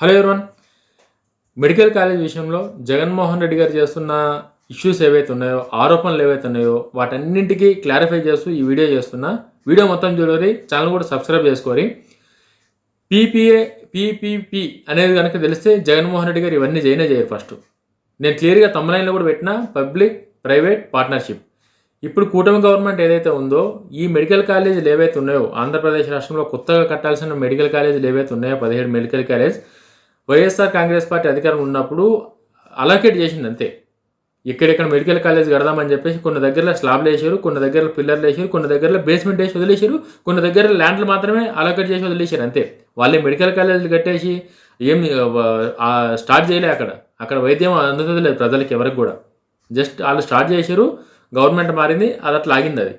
Hello everyone medical college విషయంలో జగన్మోహన్ రెడ్డి గారు చేస్తున్న ఇష్యూస్ ఏవైతే ఉన్నాయో ఆరోపణలు ఏవైతే ఉన్నాయో వాటన్నింటికీ క్లారిఫై చేస్తూ ఈ వీడియో చేస్తున్నా. వీడియో మొత్తం చూడరి ఛానల్ కూడా సబ్స్క్రైబ్ చేసుకోరి. పీపీఏ పీపీపీ అనేది కనుక తెలిస్తే జగన్మోహన్ రెడ్డి గారు ఇవన్నీ చేయనే చేయరు ఫస్ట్ నేను క్లియర్గా తమ్ములైన్లో కూడా పెట్టిన పబ్లిక్ ప్రైవేట్ పార్ట్నర్షిప్ ఇప్పుడు కూటమి గవర్నమెంట్ ఏదైతే ఉందో ఈ మెడికల్ కాలేజీలు ఏవైతే ఉన్నాయో ఆంధ్రప్రదేశ్ రాష్ట్రంలో కొత్తగా కట్టాల్సిన మెడికల్ కాలేజీలు ఏవైతే ఉన్నాయో పదిహేడు medical college YSR Congress party అధికారం ఉన్నప్పుడు అలొకేట్ చేసింది అంతే. ఎక్కడెక్కడ మెడికల్ కాలేజ్ కడదామని చెప్పేసి కొన్ని దగ్గరలో స్లాబ్లు వేసారు కొన్ని దగ్గర పిల్లర్లు వేసారు కొన్ని దగ్గరలో బేస్మెంట్ వేసి వదిలేశారు కొన్ని దగ్గర ల్యాండ్లు మాత్రమే అలొకేట్ చేసి వదిలేసారు అంతే. వాళ్ళే మెడికల్ కాలేజీలు కట్టేసి ఏం స్టార్ట్ చేయలే అక్కడ. అక్కడ వైద్యం అందుతుంది లేదు ప్రజలకి ఎవరికి కూడా. జస్ట్ వాళ్ళు స్టార్ట్ చేశారు గవర్నమెంట్ మారింది అది అట్లా ఆగింది అది.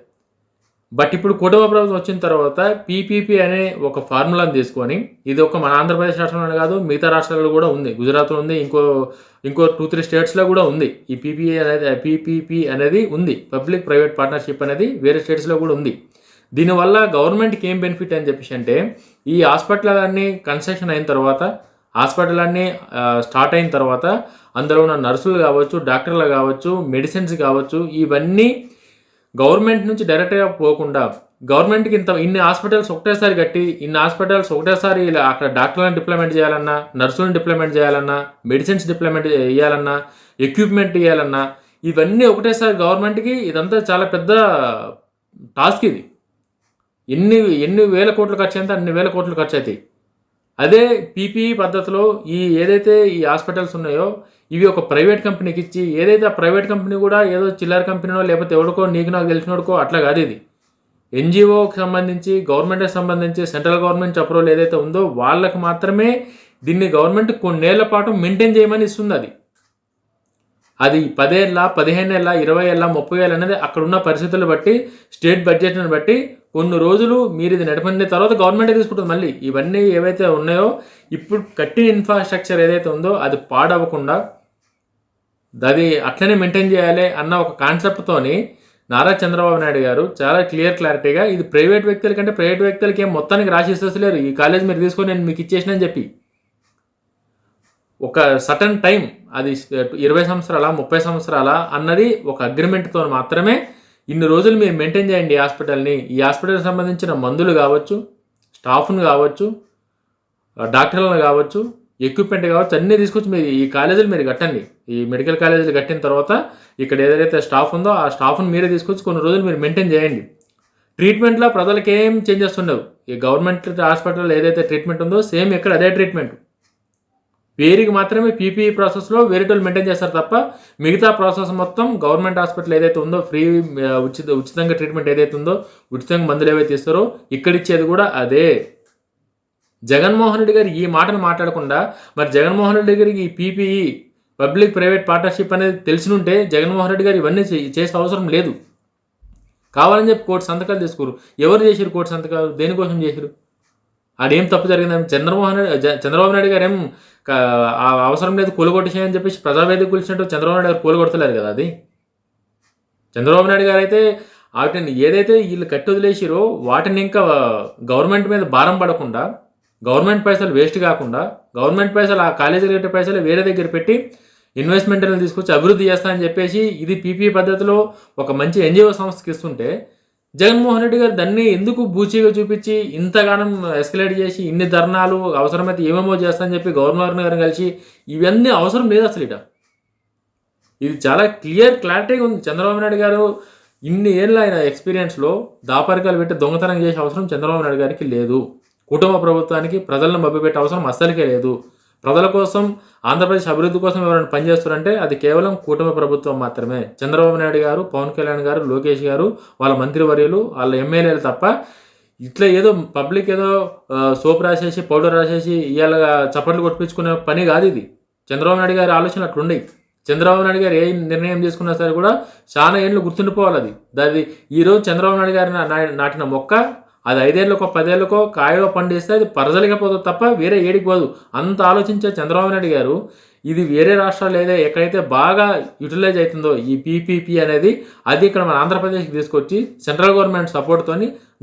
బట్ ఇప్పుడు కుటుంబ ప్రభుత్వం వచ్చిన తర్వాత పీపీపీ అనే ఒక ఫార్ములాను తీసుకొని ఇది ఒక మన ఆంధ్రప్రదేశ్ రాష్ట్రంలోనే కాదు మిగతా రాష్ట్రాల్లో కూడా ఉంది. గుజరాత్లో ఉంది ఇంకో ఇంకో టూ త్రీ స్టేట్స్లో కూడా ఉంది. ఈ పీపీఏ అనేది పీపీపీ అనేది ఉంది. పబ్లిక్ ప్రైవేట్ పార్ట్నర్షిప్ అనేది వేరే స్టేట్స్లో కూడా ఉంది. దీనివల్ల గవర్నమెంట్కి ఏం బెనిఫిట్ అని చెప్పేసి అంటే ఈ హాస్పిటల్ కన్స్ట్రక్షన్ అయిన తర్వాత హాస్పిటల్ అన్నీ స్టార్ట్ అయిన తర్వాత అందులో ఉన్న నర్సులు కావచ్చు డాక్టర్లు కావచ్చు మెడిసిన్స్ కావచ్చు ఇవన్నీ గవర్నమెంట్ నుంచి డైరెక్ట్గా పోకుండా గవర్నమెంట్కి ఇంత ఇన్ని హాస్పిటల్స్ ఒకటేసారి కట్టి ఇన్ని హాస్పిటల్స్ ఒకటేసారి ఇలా అక్కడ డాక్టర్లను డిప్లొమెంట్ చేయాలన్నా నర్సులను డిప్లొమెంట్ చేయాలన్నా మెడిసిన్స్ డిప్లమెంట్ చేయాలన్నా ఎక్విప్మెంట్ ఇవ్వాలన్నా ఇవన్నీ ఒకటేసారి గవర్నమెంట్కి ఇదంతా చాలా పెద్ద టాస్క్ ఇది. ఎన్ని ఎన్ని వేల కోట్లు ఖర్చు అయితే అన్ని వేల కోట్లు ఖర్చు అవుతాయి అదే పీపీఈ పద్ధతిలో ఈ ఏదైతే ఈ హాస్పిటల్స్ ఉన్నాయో ఇవి ఒక ప్రైవేట్ కంపెనీకి ఇచ్చి ఏదైతే ఆ ప్రైవేట్ కంపెనీ కూడా ఏదో చిల్లర కంపెనీనో లేకపోతే ఎవరికో నీకు నాకు తెలిసినోడుకో అట్లా కాదు ఇది. ఎన్జిఓకి సంబంధించి గవర్నమెంట్కి సంబంధించి సెంట్రల్ గవర్నమెంట్ అప్రూవల్ ఏదైతే ఉందో వాళ్ళకి మాత్రమే దీన్ని గవర్నమెంట్ కొన్నేళ్ళ పాటు మెయింటైన్ చేయమని ఇస్తుంది అది. అది పదేళ్ళ పదిహేను ఏళ్ళ ఇరవై ఏళ్ళ ముప్పై ఏళ్ళ అనేది అక్కడ ఉన్న పరిస్థితులు బట్టి స్టేట్ బడ్జెట్ని బట్టి కొన్ని రోజులు మీరు ఇది నడిపిన తర్వాత గవర్నమెంటే తీసుకుంటుంది మళ్ళీ. ఇవన్నీ ఏవైతే ఉన్నాయో ఇప్పుడు కట్టిన ఇన్ఫ్రాస్ట్రక్చర్ ఏదైతే ఉందో అది పాడవకుండా అది అట్లనే మెయింటైన్ చేయాలి అన్న ఒక కాన్సెప్ట్తోని నారా చంద్రబాబు నాయుడు గారు చాలా క్లియర్ క్లారిటీగా ఇది ప్రైవేట్ వ్యక్తుల కంటే ప్రైవేట్ వ్యక్తులకి ఏం మొత్తానికి రాసిస్తలేరు ఈ కాలేజ్ మీరు తీసుకొని నేను మీకు ఇచ్చేసినని చెప్పి. ఒక సటన్ టైం అది ఇరవై సంవత్సరాల ముప్పై సంవత్సరాల అన్నది ఒక అగ్రిమెంట్తో మాత్రమే ఇన్ని రోజులు మీరు మెయింటైన్ చేయండి ఈ హాస్పిటల్ని ఈ హాస్పిటల్కి సంబంధించిన మందులు కావచ్చు స్టాఫ్ను కావచ్చు డాక్టర్లను కావచ్చు ఎక్విప్మెంట్ కావచ్చు అన్నీ తీసుకొచ్చి మీరు ఈ కాలేజీలు మీరు కట్టండి. ఈ మెడికల్ కాలేజీలు కట్టిన తర్వాత ఇక్కడ ఏదైతే స్టాఫ్ ఉందో ఆ స్టాఫ్ను మీరే తీసుకొచ్చి కొన్ని రోజులు మీరు మెయింటైన్ చేయండి. ట్రీట్మెంట్లో ప్రజలకు ఏం చేంజెస్ ఉండవు. ఈ గవర్నమెంట్ హాస్పిటల్ ఏదైతే ట్రీట్మెంట్ ఉందో సేమ్ ఇక్కడ అదే ట్రీట్మెంట్ పేరుకి మాత్రమే పీపీఈ ప్రాసెస్లో వేరేటోళ్ళు మెయింటైన్ చేస్తారు తప్ప మిగతా ప్రాసెస్ మొత్తం గవర్నమెంట్ హాస్పిటల్ ఏదైతే ఉందో ఫ్రీ ఉచిత ఉచితంగా ట్రీట్మెంట్ ఏదైతే ఉందో ఉచితంగా మందులు ఏవైతే ఇస్తారో ఇక్కడ ఇచ్చేది కూడా అదే. జగన్మోహన్ రెడ్డి గారు ఈ మాటను మాట్లాడకుండా మరి జగన్మోహన్ రెడ్డి గారికి ఈ పీపీఈ పబ్లిక్ ప్రైవేట్ పార్ట్నర్షిప్ అనేది తెలిసినుంటే జగన్మోహన్ రెడ్డి గారు ఇవన్నీ చేసే అవసరం లేదు. కావాలని చెప్పి కోర్టు సంతకాలు తీసుకోరు. ఎవరు చేశారు కోర్టు సంతకాలు? దేనికోసం చేశారు? ఆడేం తప్పు జరిగిందని చంద్రమోహన్ రెడ్డి చంద్రబాబు నాయుడు గారు ఏం ఆ అవసరం లేదు కూలగొట్టేసేయని చెప్పేసి ప్రజావేదిక కూల్చినట్టు చంద్రబాబు నాయుడు గారు కూలగొడతలేరు కదా అది? చంద్రబాబు నాయుడు గారు అయితే వాటిని ఏదైతే వీళ్ళు కట్టి వదిలేసిరో వాటిని ఇంకా గవర్నమెంట్ మీద భారం పడకుండా గవర్నమెంట్ పైసలు వేస్ట్ కాకుండా గవర్నమెంట్ పైసలు ఆ కాలేజీలు కట్టే పైసలు వేరే దగ్గర పెట్టి ఇన్వెస్ట్మెంట్లను తీసుకొచ్చి అభివృద్ధి చేస్తా అని చెప్పేసి ఇది పీపీ పద్ధతిలో ఒక మంచి ఎన్జిఓ సంస్థకి ఇస్తుంటే జగన్మోహన్ రెడ్డి గారు దాన్ని ఎందుకు బూచీగా చూపించి ఇంతగానం ఎస్కలేట్ చేసి ఇన్ని ధర్నాలు అవసరమైతే ఏమేమో చేస్తా అని చెప్పి గవర్నర్ గారిని కలిసి ఇవన్నీ అవసరం లేదు అసలు ఇట. ఇది చాలా క్లియర్ క్లారిటీగా ఉంది. చంద్రబాబు నాయుడు గారు ఇన్ని ఏళ్ళ ఆయన ఎక్స్పీరియన్స్లో దాపరికాలు పెట్టి దొంగతనం చేసే అవసరం చంద్రబాబు నాయుడు గారికి లేదు. కుటుంబ ప్రభుత్వానికి ప్రజలను మభ్యపెట్టే అవసరం అస్సలకే లేదు. ప్రజల కోసం ఆంధ్రప్రదేశ్ అభివృద్ధి కోసం ఎవరైనా పనిచేస్తారంటే అది కేవలం కూటమి ప్రభుత్వం మాత్రమే. చంద్రబాబు నాయుడు గారు పవన్ కళ్యాణ్ గారు లోకేష్ గారు వాళ్ళ మంత్రివర్యులు వాళ్ళ ఎమ్మెల్యేలు తప్ప ఇట్లా ఏదో పబ్లిక్ ఏదో సోప్ రాసేసి పౌడర్ రాసేసి ఇవాళ చప్పట్లు కొట్టించుకునే పని కాదు ఇది. చంద్రబాబు నాయుడు గారి ఆలోచన అట్లుండయి. చంద్రబాబు నాయుడు గారు ఏ నిర్ణయం తీసుకున్నా సరే కూడా చాలా ఏళ్ళు గుర్తుండిపోవాలి అది. దాది ఈరోజు చంద్రబాబు నాయుడు గారి నా- నాటిన మొక్క అది ఐదేళ్ళకో పదేళ్ళకో కాయలో పండిస్తే అది పరజలిగిపోతుంది తప్ప వేరే ఏడికి పోదు. అంత ఆలోచించే చంద్రబాబు నాయుడు గారు ఇది వేరే రాష్ట్రాలు ఏదో ఎక్కడైతే బాగా యూటిలైజ్ అవుతుందో ఈ పీపీపీ అనేది అది ఇక్కడ మన ఆంధ్రప్రదేశ్కి తీసుకొచ్చి సెంట్రల్ గవర్నమెంట్ సపోర్ట్తో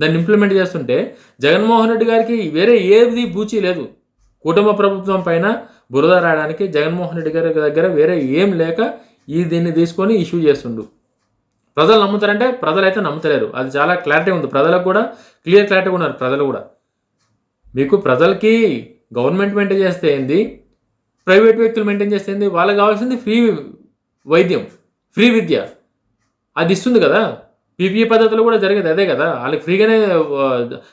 దాన్ని ఇంప్లిమెంట్ చేస్తుంటే జగన్మోహన్ రెడ్డి గారికి వేరే ఏది బూచి లేదు. కుటుంబ ప్రభుత్వం పైన బురద రాయడానికి జగన్మోహన్ రెడ్డి గారి దగ్గర వేరే ఏం లేక ఈ దీన్ని తీసుకొని ఇష్యూ చేస్తుండు. ప్రజలు నమ్ముతారంటే ప్రజలు అయితే నమ్ముతలేరు. అది చాలా క్లారిటీ ఉంది. ప్రజలకు కూడా క్లియర్ క్లారిటీ ఉన్నారు. ప్రజలు కూడా. మీకు ప్రజలకి గవర్నమెంట్ మెయింటైన్ చేస్తే ఏంది? ప్రైవేట్ వ్యక్తులు మెయింటైన్ చేస్తే ఏంది? వాళ్ళకి కావాల్సింది ఫ్రీ వైద్యం ఫ్రీ విద్య. అది ఇస్తుంది కదా. పీపీఏ పద్ధతిలో కూడా జరిగేది అదే కదా. వాళ్ళకి ఫ్రీగానే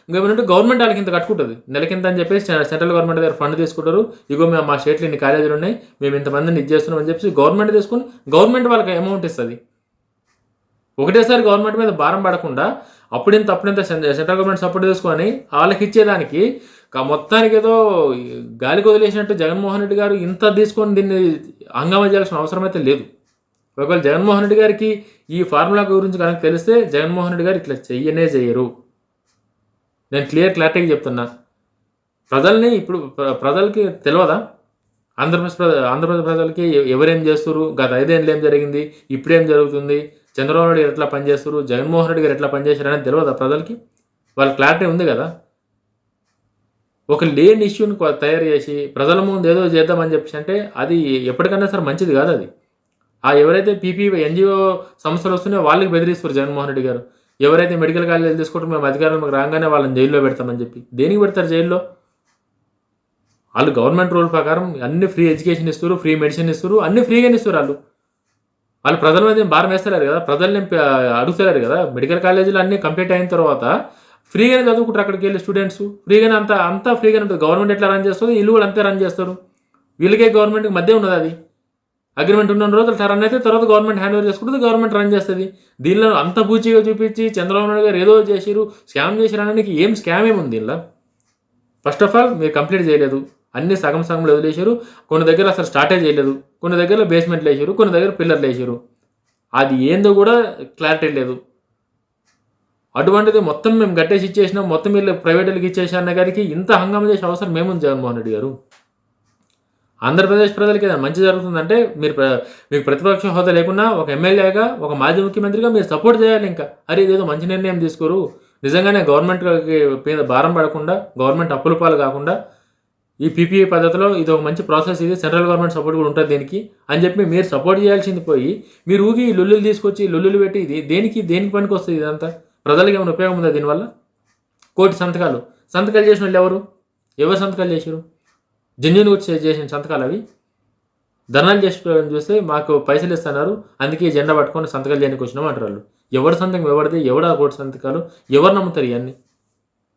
ఇంకేమంటే గవర్నమెంట్ వాళ్ళకి ఇంత కట్టుకుంటుంది. నెలకింత అని చెప్పేసి సెంట్రల్ గవర్నమెంట్ దగ్గర ఫండ్ తీసుకుంటారు. ఇగో మేము మా స్టేట్లో ఇన్ని కాలేజీలు ఉన్నాయి. మేము ఇంతమందిని ఇది చేస్తున్నాం అని చెప్పేసి గవర్నమెంట్ తీసుకుని గవర్నమెంట్ వాళ్ళకి అమౌంట్ ఇస్తుంది. ఒకటేసారి గవర్నమెంట్ మీద భారం పడకుండా అప్పుడింత అప్పుడింత సెంట్రల్ గవర్నమెంట్ సపోర్ట్ తీసుకొని వాళ్ళకి ఇచ్చేదానికి మొత్తానికి ఏదో గాలికి వదిలేసినట్టు జగన్మోహన్ రెడ్డి గారు ఇంత తీసుకొని దీన్ని హంగామా చేయాల్సిన అవసరం అయితే లేదు. ఒకవేళ జగన్మోహన్ రెడ్డి గారికి ఈ ఫార్ములా గురించి కనుక తెలిస్తే జగన్మోహన్ రెడ్డి గారు ఇట్లా చెయ్యనే చేయరు నేను క్లియర్ క్లారిటీగా చెప్తున్నా. ప్రజల్ని ఇప్పుడు ప్ర- ప్రజలకి తెలియదా ఆంధ్రప్రదేశ్ ప్ర- ఆంధ్రప్రదేశ్ ప్రజలకి ఎవరేం చేస్తారు గత ఐదేళ్ళు ఏం జరిగింది? ఇప్పుడేం జరుగుతుంది? చంద్రబాబు నాయుడు గారు ఎట్లా పనిచేస్తారు? జగన్మోహన్ రెడ్డి గారు ఎట్లా పనిచేశారు అనేది తెలియదా ప్రజలకి? వాళ్ళ క్లారిటీ ఉంది కదా? ఒక లేని ఇష్యూని తయారు చేసి ప్రజల ముందు ఏదో చేద్దామని చెప్పేసి అంటే అది ఎప్పటికన్నా సరే మంచిది కాదు అది. ఆ ఎవరైతే పీపీ ఎన్జిఓ సంస్థలు వస్తున్నాయో వాళ్ళకి బెదిరిస్తారు జగన్మోహన్ రెడ్డి గారు. ఎవరైతే మెడికల్ కాలేజీలు తీసుకుంటారో మేము అధికారులకు రాగానే వాళ్ళని జైల్లో పెడతామని చెప్పి. దేనికి పెడతారు జైల్లో? వాళ్ళు గవర్నమెంట్ రూల్ ప్రకారం అన్ని ఫ్రీ ఎడ్యుకేషన్ ఇస్తారు ఫ్రీ మెడిసిన్ ఇస్తారు అన్ని ఫ్రీగానే ఇస్తారు వాళ్ళు. వాళ్ళు ప్రజల మీద భారం వేస్తలేరు కదా. ప్రజల్ని అడుగుతలేరు కదా. మెడికల్ కాలేజీలు అన్నీ కంప్లీట్ అయిన తర్వాత ఫ్రీగానే చదువుకుంటారు అక్కడికి వెళ్ళి స్టూడెంట్స్. ఫ్రీగానే అంతా అంతా ఫ్రీగానే ఉంటుంది. గవర్నమెంట్ ఎట్లా రన్ చేస్తుంది? వీళ్ళు కూడా అంతే రన్ చేస్తారు. వీళ్ళకే గవర్నమెంట్కి మధ్య ఉన్నది అది. అగ్రిమెంట్ ఉన్న రోజులు రన్ అయితే తర్వాత గవర్నమెంట్ హ్యాండ్ ఓవర్ చేసుకుంటుంది గవర్నమెంట్ రన్ చేస్తుంది. దీనిలో అంత పూచిగా చూపించి చంద్రబాబు నాయుడు గారు ఏదో చేసిరు స్కామ్ చేసిరు అనడానికి ఏం స్కామ్ ఏముంది దీనిలో ఫస్ట్ ఆఫ్ ఆల్ మీరు కంప్లీట్ చేయలేదు. అన్ని సగం సగంలో వదిలేశారు. కొన్ని దగ్గర అసలు స్టార్టే చేయలేదు కొన్ని దగ్గర బేస్మెంట్లు వేసారు కొన్ని దగ్గర పిల్లర్లు వేసారు అది ఏందో కూడా క్లారిటీ లేదు. అటువంటిది మొత్తం మేము గట్టేసి ఇచ్చేసినాం మొత్తం వీళ్ళు ప్రైవేట్ వాళ్ళకి ఇచ్చేసి అన్న గారికి ఇంత హంగామా చేసే అవసరం మేము జగన్మోహన్ రెడ్డి గారు? ఆంధ్రప్రదేశ్ ప్రజలకి ఏదైనా మంచి జరుగుతుందంటే మీరు ప్ర- మీకు ప్రతిపక్ష హోదా లేకున్నా ఒక ఎమ్మెల్యేగా ఒక మాజీ ముఖ్యమంత్రిగా మీరు సపోర్ట్ చేయాలి ఇంకా. అరే ఇదేదో మంచి నిర్ణయం తీసుకోరు. నిజంగానే గవర్నమెంట్ మీద భారం పడకుండా గవర్నమెంట్ అప్పుల పాలు కాకుండా ఈ పీపీఏ పద్ధతిలో ఇది ఒక మంచి ప్రాసెస్ ఇది సెంట్రల్ గవర్నమెంట్ సపోర్ట్ కూడా ఉంటుంది దీనికి. అని చెప్పి మీరు సపోర్ట్ చేయాల్సింది పోయి మీరు ఊగి లొల్లులు తీసుకొచ్చి లొల్లులు పెట్టి ఇది దేనికి దేనికి పనికి వస్తుంది ఇదంతా? ప్రజలకు ఏమైనా ఉపయోగం ఉందా దీనివల్ల? కోటి సంతకాలు. సంతకాలు చేసిన వాళ్ళు ఎవరు? ఎవరు సంతకాలు చేశారు జెన్యున్ వచ్చి చేసిన సంతకాలు అవి? ధర్నాలు చేసుకోవాలని చూస్తే మాకు పైసలు ఇస్తున్నారు అందుకే జెండా పట్టుకొని సంతకాలు చేయడానికి వచ్చినాం అంటారు వాళ్ళు. ఎవరి సంతకం ఎవరిది? ఎవడ కోటి సంతకాలు? ఎవరు నమ్ముతారు ఇవన్నీ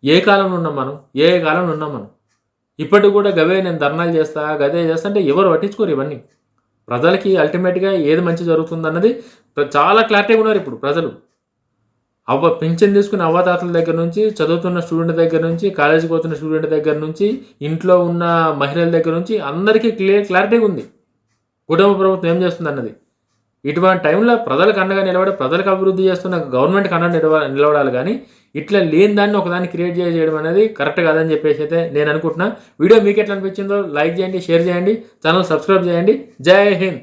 ఏ కాలంలో ఉన్నాం మనం? ఏ కాలంలో ఉన్నాం మనం? ఇప్పటికి కూడా గవే నేను ధర్నాలు చేస్తా గదే చేస్తా అంటే ఎవరు పట్టించుకోరు ఇవన్నీ. ప్రజలకి అల్టిమేట్గా ఏది మంచి జరుగుతుంది అన్నది చాలా క్లారిటీగా ఉన్నారు ఇప్పుడు ప్రజలు. అవ్వ పింఛన్ తీసుకున్న అవ్వతాతల దగ్గర నుంచి చదువుతున్న స్టూడెంట్ దగ్గర నుంచి కాలేజీకి పోతున్న స్టూడెంట్ దగ్గర నుంచి ఇంట్లో ఉన్న మహిళల దగ్గర నుంచి అందరికీ క్లియర్ క్లారిటీగా ఉంది. కుటుంబ ప్రభుత్వం ఏం చేస్తుంది అన్నది ఇటువంటి టైంలో ప్రజలకు అండగా నిలబడి ప్రజలకు అభివృద్ధి చేస్తున్న గవర్నమెంట్కి అండగా నిలవ నిలబడాలి కానీ ఇట్లా లేని దాన్ని ఒకదాన్ని క్రియేట్ చేయడం అనేది కరెక్ట్ కాదని చెప్పేసి అయితే నేను అనుకుంటున్నా. వీడియో మీకు ఎట్లా అనిపించిందో లైక్ చేయండి షేర్ చేయండి ఛానల్ సబ్స్క్రైబ్ చేయండి. జై హింద్.